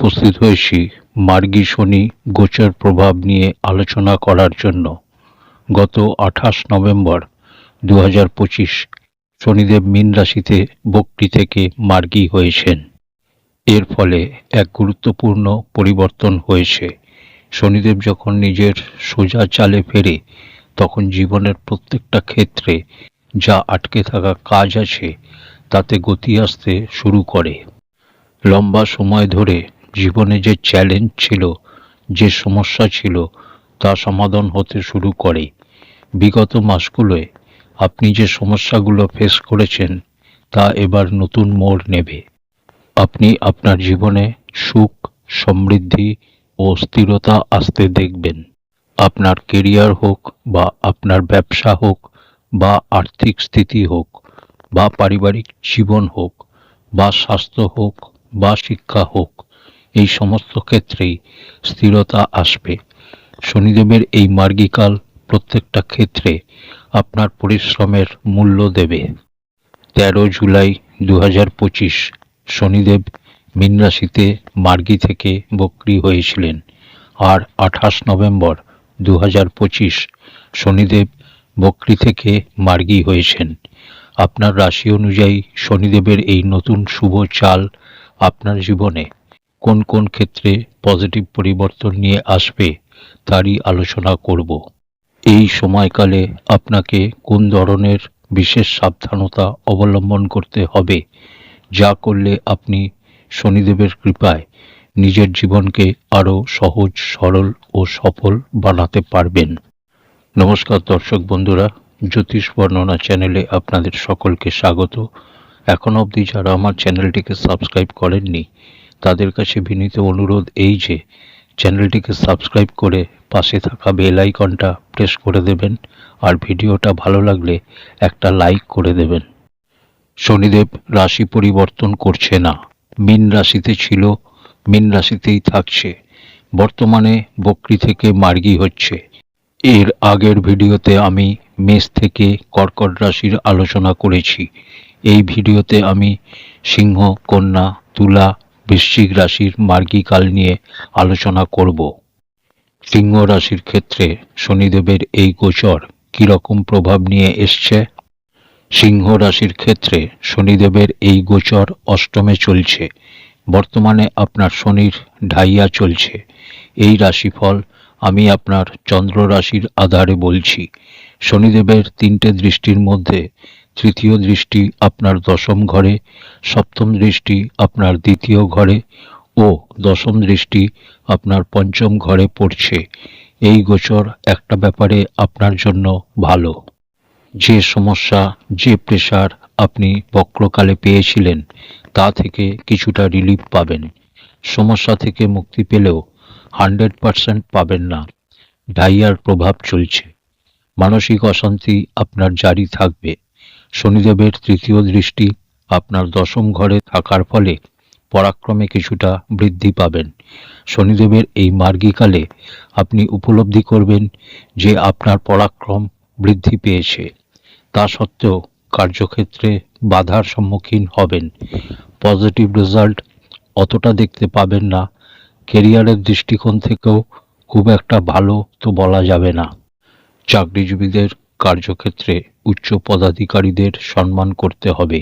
উপস্থিত হয়েছি মার্গী শনি গোচর প্রভাব নিয়ে আলোচনা করার জন্য। গত আঠাশ নভেম্বর দু হাজার পঁচিশ শনিদেব মীন রাশিতে বক্রি থেকে মার্গী হয়েছেন। এর ফলে এক গুরুত্বপূর্ণ পরিবর্তন হয়েছে। শনিদেব যখন নিজের সোজা চালে ফেরে, তখন জীবনের প্রত্যেকটা ক্ষেত্রে যা আটকে থাকা কাজ আছে, তাতে গতি আসতে শুরু করে। লম্বা সময় ধরে জীবনে যে চ্যালেঞ্জ ছিল, যে সমস্যা ছিল, তা সমাধান হতে শুরু করে। বিগত মাসগুলোয় আপনি যে সমস্যাগুলো ফেস করেছেন, তা এবার নতুন মোড় নেবে। আপনি আপনার জীবনে সুখ, সমৃদ্ধি ও স্থিরতা আসতে দেখবেন। আপনার কেরিয়ার হোক বা আপনার ব্যবসা হোক বা আর্থিক স্থিতি হোক বা পারিবারিক জীবন হোক বা স্বাস্থ্য হোক বা শিক্ষা হোক এই সমস্ত ক্ষেত্রেই স্থিরতা আসবে। শনিদেবের এই মার্গিকাল প্রত্যেকটা ক্ষেত্রে আপনার পরিশ্রমের মূল্য দেবে। তেরো জুলাই দু হাজার পঁচিশ, শনিদেব মীন রাশিতে মার্গী থেকে বক্রি হয়েছিলেন। আর আঠাশ নভেম্বর দু হাজার পঁচিশ, শনিদেব বক্রি থেকে মার্গি হয়েছেন। আপনার রাশি অনুযায়ী শনিদেবের এই নতুন শুভ চাল আপনার জীবনে কোন কোন ক্ষেত্রে পজিটিভ পরিবর্তন নিয়ে আসবে তারই আলোচনা করব। এই সময়কালে আপনাকে কোন ধরনের বিশেষ সাবধানতা অবলম্বন করতে হবে, যা করলে আপনি শনিদেবের কৃপায় নিজের জীবনকে আরও সহজ, সরল ও সফল বানাতে পারবেন। নমস্কার দর্শক বন্ধুরা, জ্যোতিষ বর্ণনা চ্যানেলে আপনাদের সকলকে স্বাগত। এখন অবধি যারা আমার চ্যানেলটিকে সাবস্ক্রাইব করেননি তাদের কাছে বিনীত অনুরোধ এই যে চ্যানেলটিকে সাবস্ক্রাইব করে পাশে থাকা বেল আইকনটা প্রেস করে দেবেন, আর ভিডিওটা ভালো লাগলে একটা লাইক করে দেবেন। শনিদেব রাশি পরিবর্তন করছে না। মীন রাশিতে ছিল, মীন রাশিতেই থাকছে। বর্তমানে বকরি থেকে মার্গী হচ্ছে। এর আগের ভিডিওতে আমি মেষ থেকে কর্কট রাশির আলোচনা করেছি। এই ভিডিওতে আমি সিংহ, কন্যা, তুলা বৃশ্চিক রাশির মার্গিকাল নিয়ে আলোচনা করব। সিংহ রাশির ক্ষেত্রে শনিদেবের এই গোচর কীরকম প্রভাব নিয়ে এসছে? সিংহ রাশির ক্ষেত্রে শনিদেবের এই গোচর অষ্টমে চলছে। বর্তমানে আপনার শনির ঢাইয়া চলছে। এই রাশিফল আমি আপনার চন্দ্র রাশির আধারে বলছি। শনিদেবের তিনটে দৃষ্টির মধ্যে তৃতীয় দৃষ্টি আপনার দশম ঘরে, সপ্তম দৃষ্টি আপনার দ্বিতীয় ঘরে ও দশম দৃষ্টি আপনার পঞ্চম ঘরে পড়ছে। এই গোচর একটা ব্যাপারে আপনার জন্য ভালো। যে সমস্যা, যে প্রেশার আপনি বক্রকালে পেয়েছিলেন, তা থেকে কিছুটা রিলিফ পাবেন। সমস্যা থেকে মুক্তি পেলেও হান্ড্রেড পারসেন্ট পাবেন না। ডাইয়ার প্রভাব চলছে। মানসিক অশান্তি আপনার জারি থাকবে। শনিদেবের তৃতীয় দৃষ্টি আপনার দশম ঘরে থাকার ফলে পরাক্রমে কিছুটা বৃদ্ধি পাবেন। শনিদেবের এই মার্গিকালে আপনি উপলব্ধি করবেন যে আপনার পরাক্রম বৃদ্ধি পেয়েছে। তা সত্ত্বেও কার্যক্ষেত্রে বাধার সম্মুখীন হবেন। পজিটিভ রেজাল্ট অতটা দেখতে পাবেন না। কেরিয়ারের দৃষ্টিকোণ থেকেও খুব একটা ভালো তো বলা যাবে না। চাকরিজীবীদের কার্যক্ষেত্রে উচ্চ পদাধিকারীদের সম্মান করতে হবে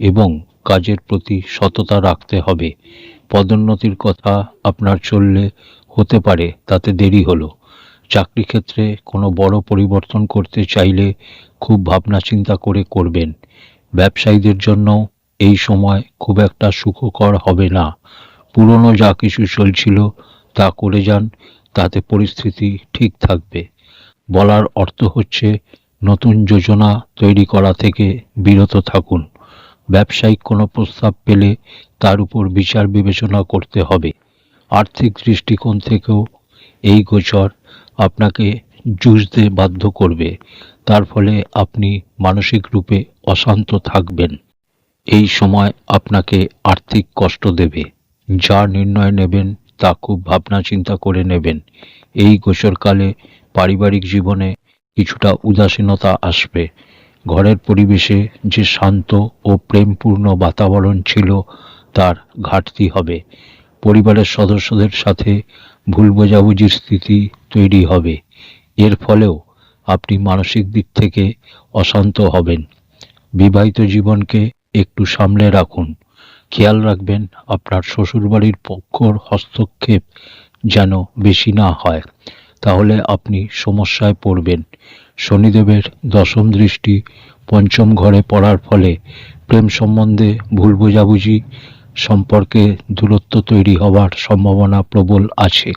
এবং কাজের প্রতি সততা রাখতে হবে। পদোন্নতির কথা আপনার চললে হতে পারে, তাতে দেরি হলো। চাকরি ক্ষেত্রে কোনো বড় পরিবর্তন করতে চাইলে খুব ভাবনা চিন্তা করে করবেন। ব্যবসায়ীদের জন্য এই সময় খুব একটা সুখকর হবে না। পুরনো যা কিছু চলছিল তা করে যান, তাতে পরিস্থিতি ঠিক থাকবে। বলার অর্থ হচ্ছে নতুন যোজনা তৈরি করা থেকে বিরত থাকুন। ব্যবসায়িক কোনো প্রস্তাব পেলে তার উপর বিচার বিবেচনা করতে হবে। আর্থিক দৃষ্টিকোণ থেকেও এই গোচর আপনাকে জুঝতে বাধ্য করবে। তার ফলে আপনি মানসিক রূপে অশান্ত থাকবেন। এই সময় আপনাকে আর্থিক কষ্ট দেবে। যা নির্ণয় নেবেন তা খুব ভাবনা চিন্তা করে নেবেন। এই গোচরকালে পারিবারিক জীবনে কিছুটা উদাসীনতা আসবে। ঘরের পরিবেশে যে শান্ত ও প্রেমপূর্ণ বাতাবরণ ছিল, তার ঘাটতি হবে। পরিবারের সদস্যদের সাথে ভুল বোঝাবুঝির স্থিতি তৈরি হবে। এর ফলেও আপনি মানসিক দিক থেকে অশান্ত হবেন। বিবাহিত জীবনকে একটু সামলে রাখুন। খেয়াল রাখবেন আপনার শ্বশুরবাড়ির পক্ষর হস্তক্ষেপ যেন বেশি না হয়। তাহলে আপনি সমস্যায় পড়বেন। শনিদেবের দশম দৃষ্টি পঞ্চম ঘরে পড়ার ফলে প্রেম সম্বন্ধে ভুল বোঝাবুঝি সম্পর্কে দূরত্ব তৈরি হওয়ার সম্ভাবনা প্রবল আছে।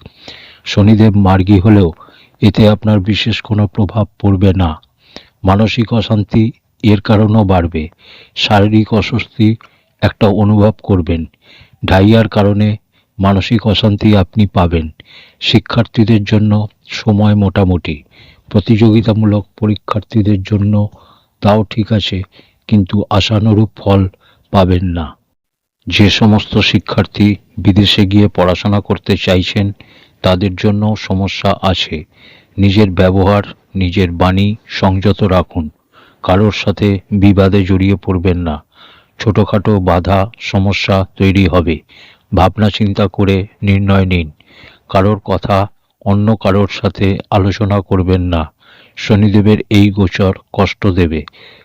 শনিদেব মার্গী হলেও এতে আপনার বিশেষ কোনো প্রভাব পড়বে না। মানসিক অশান্তি এর কারণেও বাড়বে। শারীরিক অস্বস্তি একটা অনুভব করবেন। ডাইয়ার কারণে মানসিক অশান্তি আপনি পাবেন। শিক্ষার্থীদের জন্য সময় মোটামুটি। প্রতিযোগিতামূলক পরীক্ষার্থীদের জন্য তাও ঠিক আছে, কিন্তু আশানুরূপ ফল পাবেন না। যে সমস্ত শিক্ষার্থী বিদেশে গিয়ে পড়াশোনা করতে চাইছেন, তাদের জন্য সমস্যা আছে। নিজের ব্যবহার, নিজের বাণী সংযত রাখুন। কারোর সাথে বিবাদে জড়িয়ে পড়বেন না। ছোটোখাটো বাধা, সমস্যা তৈরি হবে। ভাবনা চিন্তা করে নির্ণয় নিন। কারোর কথা অন্য কারোর সাথে আলোচনা করবেন না। শনিদেবের এই গোচর কষ্ট দেবে।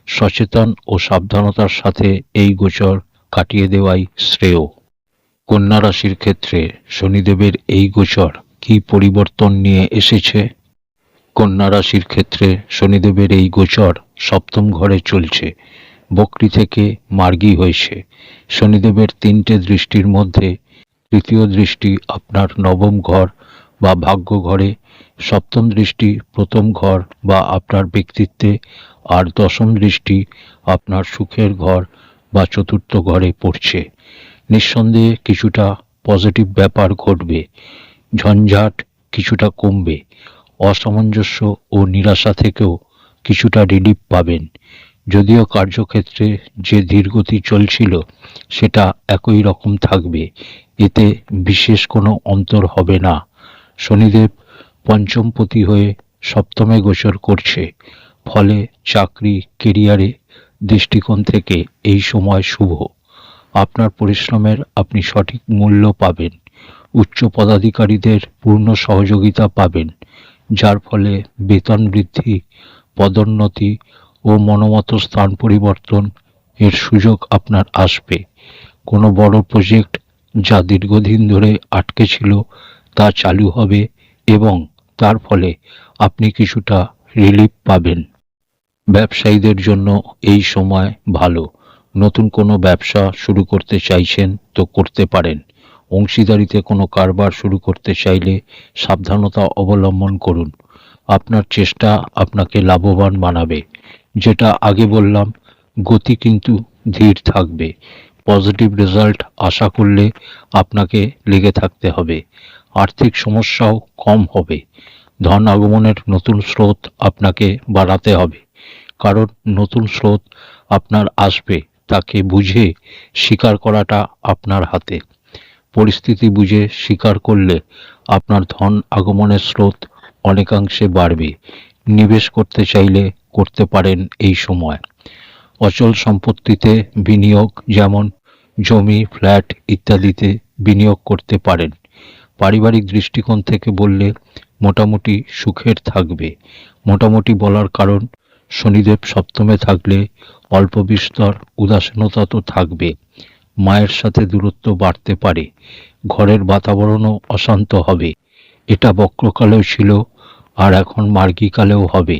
সচেতন ও সাবধানতার সাথে এই গোচর কাটিয়ে দেওয়াই শ্রেয়। কন্যা রাশির ক্ষেত্রে শনিদেবের এই গোচর কি পরিবর্তন নিয়ে এসেছে? কন্যা রাশির ক্ষেত্রে শনিদেবের এই গোচর সপ্তম ঘরে চলছে। বকরি থেকে মার্গী হয়েছে। শনিদেবের তিনটে দৃষ্টির মধ্যে তৃতীয় দৃষ্টি আপনার নবম ঘর বা ভাগ্য ঘরে, সপ্তম দৃষ্টি প্রথম ঘর বা আপনার ব্যক্তিত্বে, আর দশম দৃষ্টি আপনার সুখের ঘর বা চতুর্থ ঘরে পড়ছে। নিঃসন্দেহে কিছুটা পজিটিভ ব্যাপার ঘটবে। ঝঞ্ঝাট কিছুটা কমবে। অসামঞ্জস্য ও নিরাশা থেকেও কিছুটা রিলিফ পাবেন। যদিও কার্যক্ষেত্রে যে ধীরগতি চলছিল, সেটা একই রকম থাকবে। এতে বিশেষ কোনো অন্তর হবে না। শনিদেব পঞ্চমপতি হয়ে সপ্তমে গোচর করছে। ফলে চাকরি কেরিয়ারে দৃষ্টিকোণ থেকে এই সময় শুভ। আপনার পরিশ্রমের আপনি সঠিক মূল্য পাবেন। উচ্চ পদাধিকারীদের পূর্ণ সহযোগিতা পাবেন, যার ফলে বেতন বৃদ্ধি, পদোন্নতি ও মনোমত স্থান পরিবর্তন এর সুযোগ আপনার আসবে। কোনো বড় প্রজেক্ট যা দীর্ঘদিন ধরে আটকে ছিল তা চালু হবে এবং তার ফলে আপনি কিছুটা রিলিফ পাবেন। ব্যবসায়ীদের জন্য এই সময় ভালো। নতুন কোনো ব্যবসা শুরু করতে চাইছেন তো করতে পারেন। অংশীদারিতে কোনো কারবার শুরু করতে চাইলে সাবধানতা অবলম্বন করুন। আপনার চেষ্টা আপনাকে লাভবান বানাবে। যেটা আগে বললাম, গতি কিন্তু ধীর থাকবে। পজিটিভ রেজাল্ট আশা করলে আপনাকে লেগে থাকতে হবে। আর্থিক সমস্যাও কম হবে। ধন আগমনের নতুন স্রোত আপনাকে বাড়াতে হবে। কারণ নতুন স্রোত আপনার আসবে, তাকে বুঝে স্বীকার করাটা আপনার হাতে। পরিস্থিতি বুঝে স্বীকার করলে আপনার ধন আগমনের স্রোত অনেকাংশে বাড়বে। নিবেশ করতে চাইলে করতে পারেন এই সময়। অচল সম্পত্তিতে বিনিয়োগ, যেমন জমি, ফ্ল্যাট ইত্যাদিতে বিনিয়োগ করতে পারেন। পারিবারিক দৃষ্টিকোণ থেকে বললে মোটামুটি সুখের থাকবে। মোটামুটি বলার কারণ, শনিদেব সপ্তমে থাকলে অল্প বিস্তর, উদাসীনতা তো থাকবে। মায়ের সাথে দূরত্ব বাড়তে পারে। ঘরের বাতাবরণও অশান্ত হবে। এটা বক্রকালেও ছিল, আর এখন মার্গীকালেও হবে।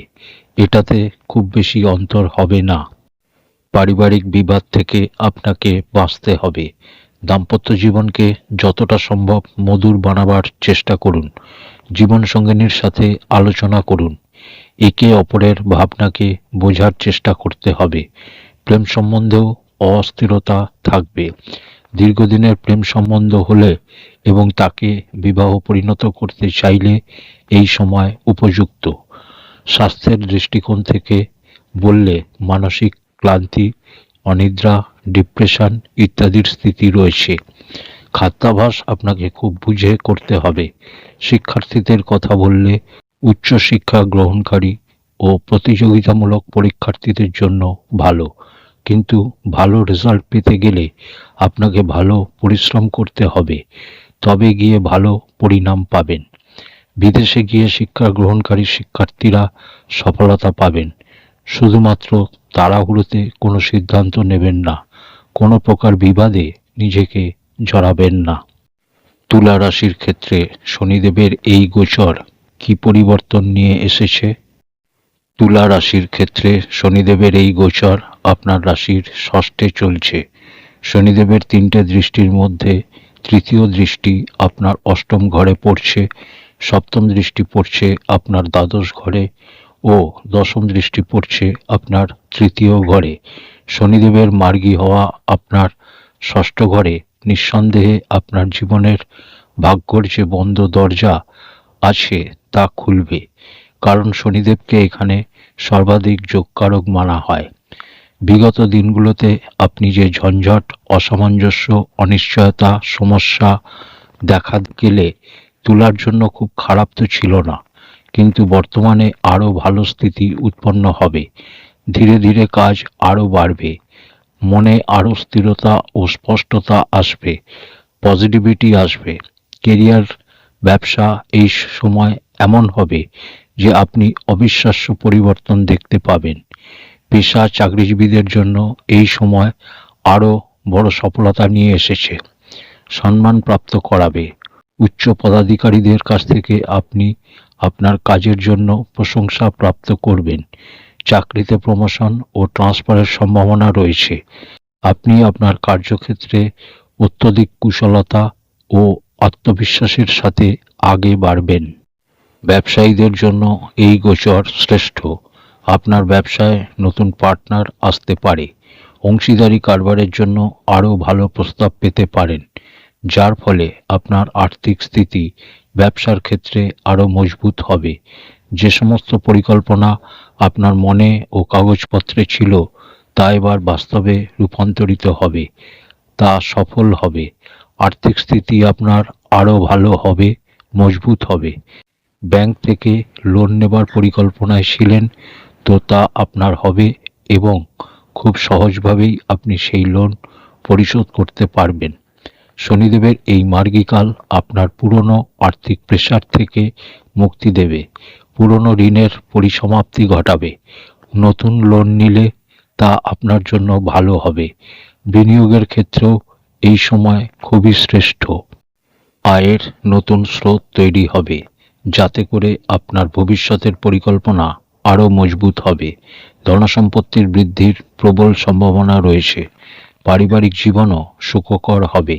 এটাতে খুব বেশি অন্তর হবে না। পারিবারিক বিবাদ থেকে আপনাকে বাঁচতে হবে। দাম্পত্য জীবনকে যতটা সম্ভব মধুর বানাবার চেষ্টা করুন। জীবনসঙ্গিনীর সাথে আলোচনা করুন। একে অপরের ভাবনাকে বোঝার চেষ্টা করতে হবে। প্রেম সম্বন্ধেও অস্থিরতা থাকবে। দীর্ঘদিনের প্রেম সম্বন্ধ হলে এবং তাকে বিবাহ পরিণত করতে চাইলে এই সময় উপযুক্ত। স্বাস্থ্যের দৃষ্টিকোণ থেকে বললে মানসিক ক্লান্তি, অনিদ্রা, ডিপ্রেশন ইত্যাদির স্থিতি রয়েছে। খাদ্যাভাস আপনাকে খুব বুঝে করতে হবে। শিক্ষার্থীদের কথা বললে উচ্চশিক্ষা গ্রহণকারী ও প্রতিযোগিতামূলক পরীক্ষার্থীদের জন্য ভালো। কিন্তু ভালো রেজাল্ট পেতে গেলে আপনাকে ভালো পরিশ্রম করতে হবে। তবে গিয়ে ভালো পরিণাম পাবেন। বিদেশে গিয়ে শিক্ষা গ্রহণকারী শিক্ষার্থীরা সফলতা পাবেন। শুধুমাত্র তাড়াহুড়োতে কোনো সিদ্ধান্ত নেবেন না, কোনো প্রকার বিবাদে নিজেকে জড়াবেন না। তুলা রাশির ক্ষেত্রে শনিদেবের এই গোচর কি পরিবর্তন নিয়ে এসেছে? তুলা রাশির ক্ষেত্রে শনিদেবের এই গোচর আপনার রাশির ষষ্ঠে চলছে। শনিদেবের তিনটে দৃষ্টির মধ্যে তৃতীয় দৃষ্টি আপনার অষ্টম ঘরে পড়ছে। সপ্তম দৃষ্টি পড়ছে আপনার দ্বাদশ ঘরে ও দশম দৃষ্টি পড়ছে আপনার তৃতীয় ঘরে। শনিদেবের মার্গী হওয়া আপনার ষষ্ঠ ঘরে নিঃসন্দেহে আপনার জীবনের ভাগ্যর যে বন্ধ দরজা আছে তা খুলবে, কারণ শনিদেবকে এখানে সর্বাধিক যোগকারক মানা হয়। বিগত দিনগুলোতে আপনি যে ঝঞ্ঝট, অসামঞ্জস্য, অনিশ্চয়তা, সমস্যা দেখা গেলে তুলার জন্য খুব খারাপ তো ছিল না, কিন্তু বর্তমানে আরও ভালো স্থিতি উৎপন্ন হবে। ধীরে ধীরে কাজ আরও বাড়বে, মনে আরও স্থিরতা ও স্পষ্টতা আসবে, পজিটিভিটি আসবে। কেরিয়ার, ব্যবসা এই সময় এমন হবে যে আপনি অবিশ্বাস্য পরিবর্তন দেখতে পাবেন। পেশা চাকরিজীবীদের জন্য এই সময় আরও বড় সফলতা নিয়ে এসেছে। সম্মান প্রাপ্ত করাবে। উচ্চ পদাধিকারীদের কাছ থেকে আপনি আপনার কাজের জন্য প্রশংসা প্রাপ্ত করবেন। চাকরিতে প্রমোশন ও ট্রান্সফারের সম্ভাবনা রয়েছে। আপনি আপনার কার্যক্ষেত্রে অত্যধিক কুশলতা ও আত্মবিশ্বাসের সাথে আগে বাড়বেন। ব্যবসায়ীদের জন্য এই গোচর শ্রেষ্ঠ। আপনার ব্যবসায় নতুন পার্টনার আসতে পারে। অংশীদারি কারবারের জন্য আরও ভালো প্রস্তাব পেতে পারেন। যার ফলে আপনার আর্থিক স্থিতি ব্যবসার ক্ষেত্রে আরও মজবুত হবে। যে সমস্ত পরিকল্পনা আপনার মনে ও কাগজপত্রে ছিল, তা এবার বাস্তবে রূপান্তরিত হবে, তা সফল হবে। আর্থিক স্থিতি আপনার আরও ভালো হবে, মজবুত হবে। ব্যাংক থেকে লোন নেবার পরিকল্পনায় ছিলেন, তো তা আপনার হবে এবং খুব সহজভাবেই আপনি সেই লোন পরিশোধ করতে পারবেন। শনিদেবের এই মার্গিকাল আপনার পুরনো আর্থিক প্রেশার থেকে মুক্তি দেবে। পুরনো ঋণের পরিসমাপ্তি ঘটাবে। নতুন লোন নিলে তা আপনার জন্য ভালো হবে। বিনিয়োগের ক্ষেত্রেও এই সময় খুবই শ্রেষ্ঠ। আয়ের নতুন স্রোত তৈরি হবে, যাতে করে আপনার ভবিষ্যতের পরিকল্পনা আরও মজবুত হবে। ধনসম্পত্তির বৃদ্ধির প্রবল সম্ভাবনা রয়েছে। পারিবারিক জীবনও সুখকর হবে।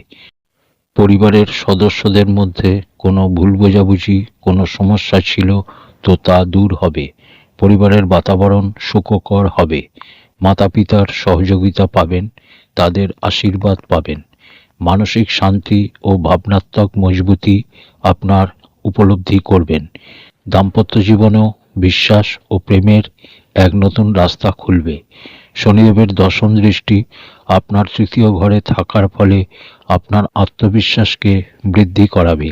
পরিবারের সদস্যদের মধ্যে কোনো ভুল বোঝাবুঝি, কোনো সমস্যা ছিল তো তা দূর হবে। পরিবারের বাতাবরণ সুখকর হবে। মাতা পিতার সহযোগিতা পাবেন, তাদের আশীর্বাদ পাবেন। মানসিক শান্তি ও ভাবনাত্মক মজবুতি আপনার উপলব্ধি করবেন। দাম্পত্য জীবনেও বিশ্বাস ও প্রেমের এক নতুন রাস্তা খুলবে। শনিদেবের দশম দৃষ্টি আপনার তৃতীয় ঘরে থাকার ফলে আপনার আত্মবিশ্বাসকে বৃদ্ধি করাবে।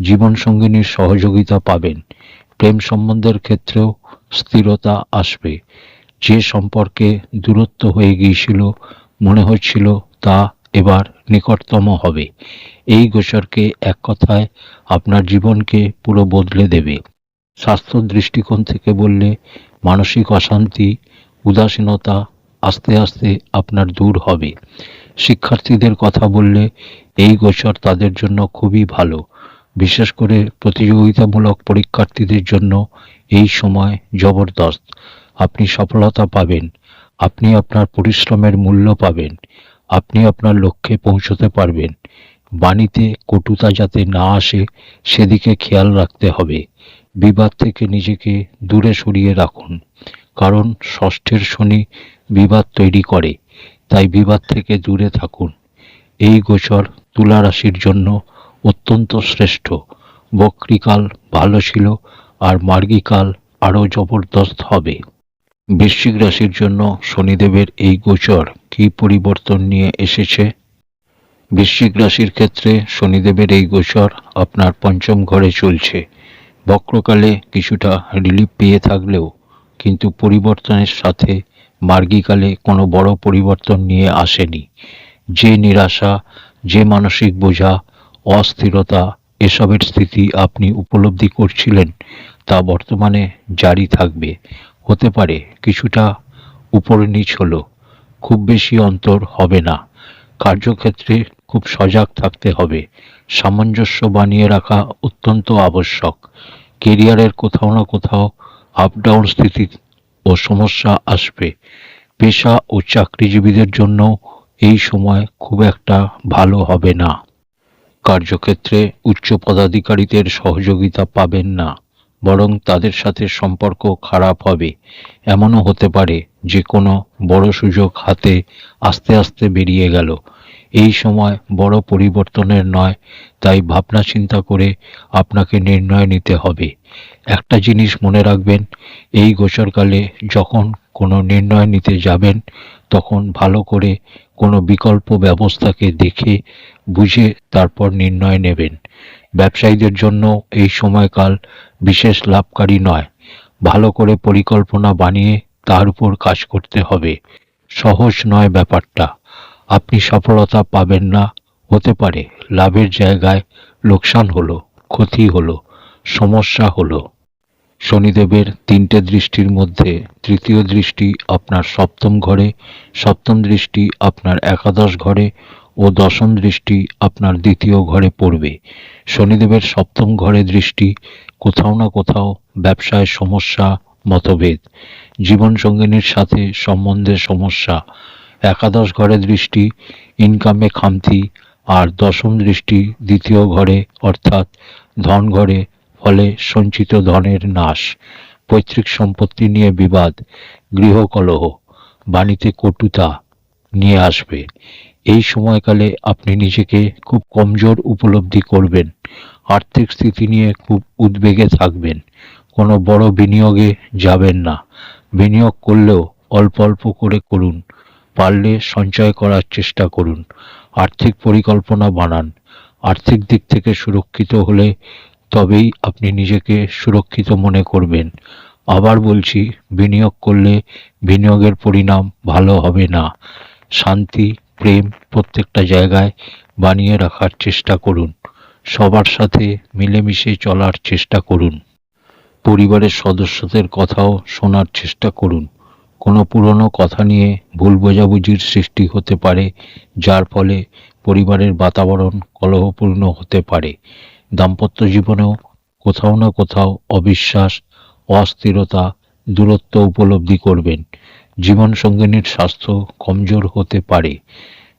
জীবনসঙ্গিনীর সহযোগিতা পাবেন। প্রেম সম্বন্ধের ক্ষেত্রেও স্থিরতা আসবে। যে সম্পর্কে দূরত্ব হয়ে গিয়েছিল, মনে হচ্ছিল তা এবার নিকটতম হবে। এই গোচরকে এক কথায় আপনার জীবনকে পুরো বদলে দেবে। স্বাস্থ্য দৃষ্টিকোণ থেকে বললে মানসিক অশান্তি উদাসীনতা আস্তে আস্তে আপনার দূর হবে। শিক্ষার্থীদের কথা বললে এই গোচর তাদের জন্য খুবই ভালো। বিশেষ করে প্রতিযোগিতামূলক পরীক্ষার্থীদের জন্য এই সময় জবরদস্ত। আপনি সফলতা পাবেন। আপনি আপনার পরিশ্রমের মূল্য পাবেন। আপনি আপনার লক্ষ্যে পৌঁছতে পারবেন। বাণীতে কটুতা যাতে না আসে, সেদিকে খেয়াল রাখতে হবে। বিবাদ থেকে নিজেকে দূরে সরিয়ে রাখুন। কারণ ষষ্ঠের শনি বিবাদ তৈরি করে, তাই বিবাদ থেকে দূরে থাকুন। এই গোচর তুলা রাশির জন্য অত্যন্ত শ্রেষ্ঠ। বক্রিকাল ভালো ছিল আর মার্গিকাল আরও জবরদস্ত হবে। বৃশ্চিক রাশির জন্য শনিদেবের এই গোচর কী পরিবর্তন নিয়ে এসেছে? বৃশ্চিক রাশির ক্ষেত্রে শনিদেবের এই গোচর আপনার পঞ্চম ঘরে চলছে। বক্রকালে কিছুটা রিলিফ পেয়ে থাকলেও কিন্তু পরিবর্তনের সাথে মার্গিকালে কোনো বড় পরিবর্তন নিয়ে আসেনি। যে নিরাশা, যে মানসিক বোঝা, অস্থিরতা, এসবের স্থিতি আপনি উপলব্ধি করছিলেন, তা বর্তমানে জারি থাকবে। হতে পারে কিছুটা উপর নিচ হলো, খুব বেশি অন্তর হবে না। কার্যক্ষেত্রে খুব সজাগ থাকতে হবে। সামঞ্জস্য বানিয়ে রাখা অত্যন্ত আবশ্যক। কেরিয়ারের কোথাও না কোথাও আপ ডাউন স্থিতি ও সমস্যা আসবে। পেশা ও চাকরিজীবীদের জন্য এই সময় খুব একটা ভালো হবে না। কার্যক্ষেত্রে উচ্চ পদাধিকারীদের সহযোগিতা পাবেন না, বরং তাদের সাথে সম্পর্ক খারাপ হবে। এমনও হতে পারে যে কোনো বড় সুযোগ হাতে আস্তে আস্তে বেরিয়ে গেল। এই সময় বড় পরিবর্তনের নয়, তাই ভাবনা চিন্তা করে আপনাকে নির্ণয় নিতে হবে। একটা জিনিস মনে রাখবেন, এই গোচরকালে যখন কোনো নির্ণয় নিতে যাবেন, তখন ভালো করে কোনো বিকল্প ব্যবস্থাকে দেখে, বুঝে তারপর নির্ণয় নেবেন। ব্যবসায়ীদের জন্য এই সময়কাল বিশেষ লাভকারী নয়। ভালো করে পরিকল্পনা বানিয়ে তার উপর কাজ করতে হবে। সহজ নয় ব্যাপারটা। আপনি সফলতা পাবেন না। হতে পারে লাভের জায়গায় লোকসান হলো, ক্ষতি হলো, সমস্যা হলো। শনিদেবের তিনটে দৃষ্টির মধ্যে তৃতীয় দৃষ্টি আপনার সপ্তম ঘরে, সপ্তম দৃষ্টি আপনার একাদশ ঘরে ও দশম দৃষ্টি আপনার দ্বিতীয় ঘরে পড়বে। শনিদেবের সপ্তম ঘরে দৃষ্টি কোথাও না কোথাও ব্যবসায় সমস্যা, মতভেদ, জীবনসঙ্গিনীর সাথে সম্বন্ধে সমস্যা একাদশ ঘরে দৃষ্টি, ইনকামে খামতি, আর দশম দৃষ্টি দ্বিতীয় ঘরে, অর্থাৎ ধন ঘরে, ফলে সঞ্চিত ধনের নাশ, পৈতৃক সম্পত্তি নিয়ে বিবাদ, গৃহকলহ, বাণীতে কটুতা নিয়ে আসবে। এই সময়কালে আপনি নিজেকে খুব কমজোর উপলব্ধি করবেন, আর্থিক স্থিতি নিয়ে খুব উদ্বেগে থাকবেন, কোনো বড় বিনিয়োগে যাবেন না। বিনিয়োগ করলেও অল্প অল্প করে করুন। পারলে সঞ্চয় করার চেষ্টা করুন। আর্থিক পরিকল্পনা বানান। আর্থিক দিক থেকে সুরক্ষিত হলে তবেই আপনি নিজেকে সুরক্ষিত মনে করবেন। আবার বলছি, বিনিয়োগ করলে বিনিয়োগের পরিণাম ভালো হবে না। শান্তি, প্রেম প্রত্যেকটা জায়গায় বানিয়ে রাখার চেষ্টা করুন। সবার সাথে মিলেমিশে চলার চেষ্টা করুন। পরিবারের সদস্যদের কথাও শোনার চেষ্টা করুন। কোনো পুরনো কথা নিয়ে ভুল বোঝাবুঝির সৃষ্টি হতে পারে, যার ফলে পরিবারের বাতাবরণ কলহপূর্ণ হতে পারে। দাম্পত্য জীবনেও কোথাও না কোথাও অবিশ্বাস, অস্থিরতা, দূরত্ব উপলব্ধি করবেন। জীবনসঙ্গিনীর স্বাস্থ্য কমজোর হতে পারে।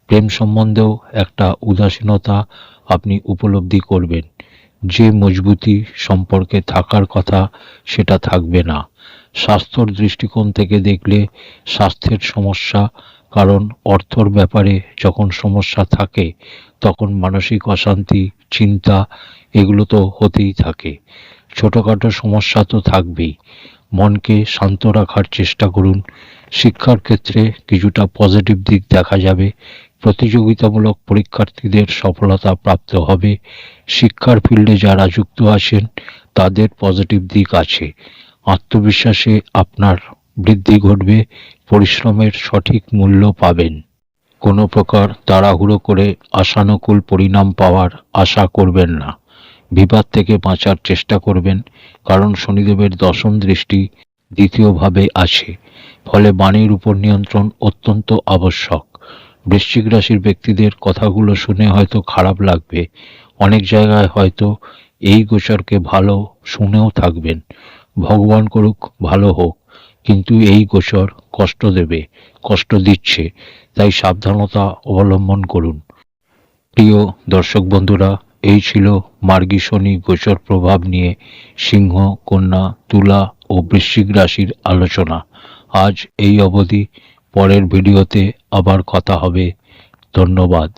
প্রেম সম্বন্ধেও একটা উদাসীনতা আপনি উপলব্ধি করবেন। যে মজবুতি সম্পর্কে থাকার কথা, সেটা থাকবে না। স্বাস্থ্যর দৃষ্টিকোণ থেকে দেখলে স্বাস্থ্যের সমস্যা, কারণ অর্থর ব্যাপারে যখন সমস্যা থাকে, তখন মানসিক অশান্তি, চিন্তা, এগুলো তো হতেই থাকে। ছোটোখাটো সমস্যা তো থাকবেই। মনকে শান্ত রাখার চেষ্টা করুন। শিক্ষার ক্ষেত্রে কিছুটা পজিটিভ দিক দেখা যাবে। প্রতিযোগিতামূলক পরীক্ষার্থীদের সফলতা প্রাপ্ত হবে। শিক্ষার ফিল্ডে যারা যুক্ত আছেন, তাদের পজিটিভ দিক আছে। আত্মবিশ্বাসে আপনার বৃদ্ধি ঘটবে, পরিশ্রমের সঠিক মূল্য পাবেন। কোনো প্রকার তাড়াহুড়ো করে আশানুকূল পরিণাম পাওয়ার আশা করবেন না। বিবাদ থেকে বাঁচার চেষ্টা করবেন, কারণ শনিদেবের দশম দৃষ্টি দ্বিতীয়ভাবে আছে ফলে বাণীর উপর নিয়ন্ত্রণ অত্যন্ত আবশ্যক। বৃশ্চিক রাশির ব্যক্তিদের কথাগুলো শুনে হয়তো খারাপ লাগবে। অনেক জায়গায় হয়তো এই গোচরকে ভালো শুনেও থাকবেন। ভগবান করুক, ভালো হোক। কিন্তু এই গোচর কষ্ট দেবে, কষ্ট দিচ্ছে, তাই সাবধানতা অবলম্বন করুন। প্রিয় দর্শক বন্ধুরা, এই ছিল মার্গী শনি গোচর প্রভাব নিয়ে সিংহ, কন্যা, তুলা ও বৃশ্চিক রাশির আলোচনা। আজ এই অবধি, পরের ভিডিওতে আবার কথা হবে। ধন্যবাদ।